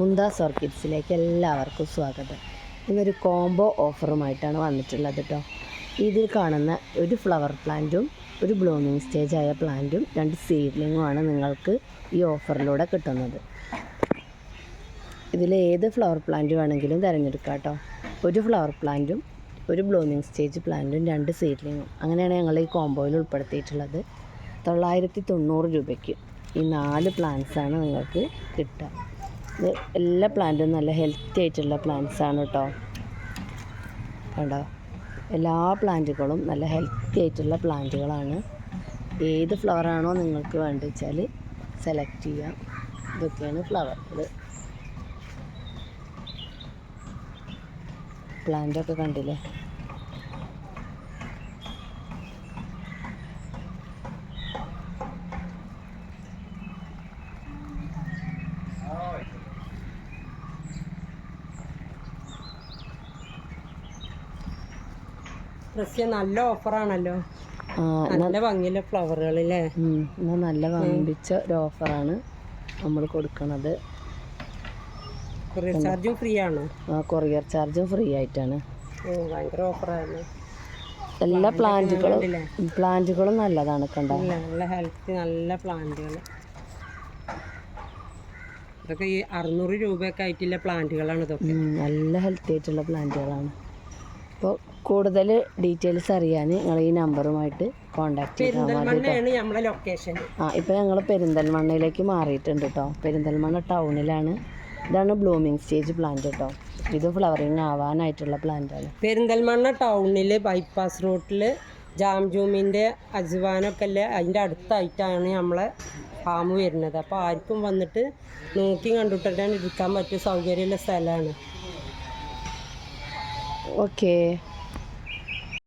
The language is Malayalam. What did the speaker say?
മുന്താസ് ഓർക്കിഡ്സിലേക്ക് എല്ലാവർക്കും സ്വാഗതം. ഇന്നൊരു കോംബോ ഓഫറുമായിട്ടാണ് വന്നിട്ടുള്ളത് കേട്ടോ ഇതിൽ കാണുന്ന ഒരു ഫ്ലവർ പ്ലാന്റും ഒരു ബ്ലൂമിങ് ആയ പ്ലാന്റും രണ്ട് സീഡ്ലിങ്ങുമാണ് നിങ്ങൾക്ക് ഈ ഓഫറിലൂടെ കിട്ടുന്നത്. ഇതിൽ ഏത് ഫ്ലവർ പ്ലാന്റ് വേണമെങ്കിലും തിരഞ്ഞെടുക്കാം കേട്ടോ ഒരു ഫ്ലവർ പ്ലാന്റും ഒരു ബ്ലൂമിങ് സ്റ്റേജ് പ്ലാന്റും രണ്ട് സീഡ്ലിങ്ങും അങ്ങനെയാണ് ഞങ്ങൾ ഈ കോംബോയിൽ ഉൾപ്പെടുത്തിയിട്ടുള്ളത്. തൊള്ളായിരത്തി തൊണ്ണൂറ് രൂപയ്ക്ക് ഈ നാല് പ്ലാന്റ്സാണ് നിങ്ങൾക്ക് കിട്ടുക. ഇത് എല്ലാ പ്ലാന്റും നല്ല ഹെൽത്തി ആയിട്ടുള്ള പ്ലാന്റ്സ് ആണ് കേട്ടോ കണ്ടോ? എല്ലാ പ്ലാന്റുകളും നല്ല ഹെൽത്തി ആയിട്ടുള്ള പ്ലാന്റുകളാണ് ഏത് ഫ്ലവറാണോ നിങ്ങൾക്ക് വേണ്ടത് വെച്ചാൽ സെലക്ട് ചെയ്യാം. ഇതൊക്കെയാണ് ഫ്ലവർ ഇത് പ്ലാന്റൊക്കെ കണ്ടില്ലേ? റസ്യ നല്ല ഓഫറാണല്ലോ. നല്ല ഭംഗിയുള്ള ഫ്ലവറുകളില്ലേ? ഉം, എന്നാ നല്ല വമ്പിച്ച ഒരു ഓഫറാണ് നമ്മൾ കൊടുക്കുന്നത് കൊറിയർ ചാർജും ഫ്രീ ആണോ ആ കൊറിയർ ചാർജും ഫ്രീ ആയിട്ടാണ്. ഭയങ്കര ഓഫറായിരുന്നു എല്ലാ പ്ലാന്റുകളും? പ്ലാന്റുകളും നല്ലതാണ് കണ്ടോ? നല്ല ഹെൽത്ത് നല്ല പ്ലാന്റുകൾ ഇതൊക്കെ ഈ അറുന്നൂറ് രൂപയൊക്കെ ആയിട്ടുള്ള പ്ലാന്റുകളാണ് ഇതൊക്കെ? നല്ല ഹെൽത്തി ആയിട്ടുള്ള പ്ലാന്റുകളാണ്. അപ്പോൾ കൂടുതൽ ഡീറ്റെയിൽസ് അറിയാൻ നിങ്ങൾ ഈ നമ്പറുമായിട്ട് കോൺടാക്ട് പെരിന്തൽമണ്ണയാണ് നമ്മളെ ലൊക്കേഷൻ ആ ഇപ്പോൾ ഞങ്ങൾ പെരിന്തൽമണ്ണയിലേക്ക് മാറിയിട്ടുണ്ട് കേട്ടോ പെരിന്തൽമണ്ണ ടൗണിലാണ് ഇതാണ് ബ്ലൂമിങ് സ്റ്റേജ് പ്ലാന്റ് കേട്ടോ ഇത് ഫ്ലവറിങ് ആവാനായിട്ടുള്ള പ്ലാന്റാണ് പെരിന്തൽമണ്ണ ടൗണിൽ ബൈപ്പാസ് റോട്ടിൽ ജാംജൂമിന്റെ അജ്വാനൊക്കെ അല്ലേ അതിന്റെ അടുത്തായിട്ടാണ് നമ്മളെ ഫാം വരുന്നത്. അപ്പോൾ ആർക്കും വന്നിട്ട് നോക്കി കണ്ടിട്ടാണ് ഇരിക്കാൻ പറ്റിയ സൗകര്യമുള്ള സ്ഥലമാണ്. ഓക്കേ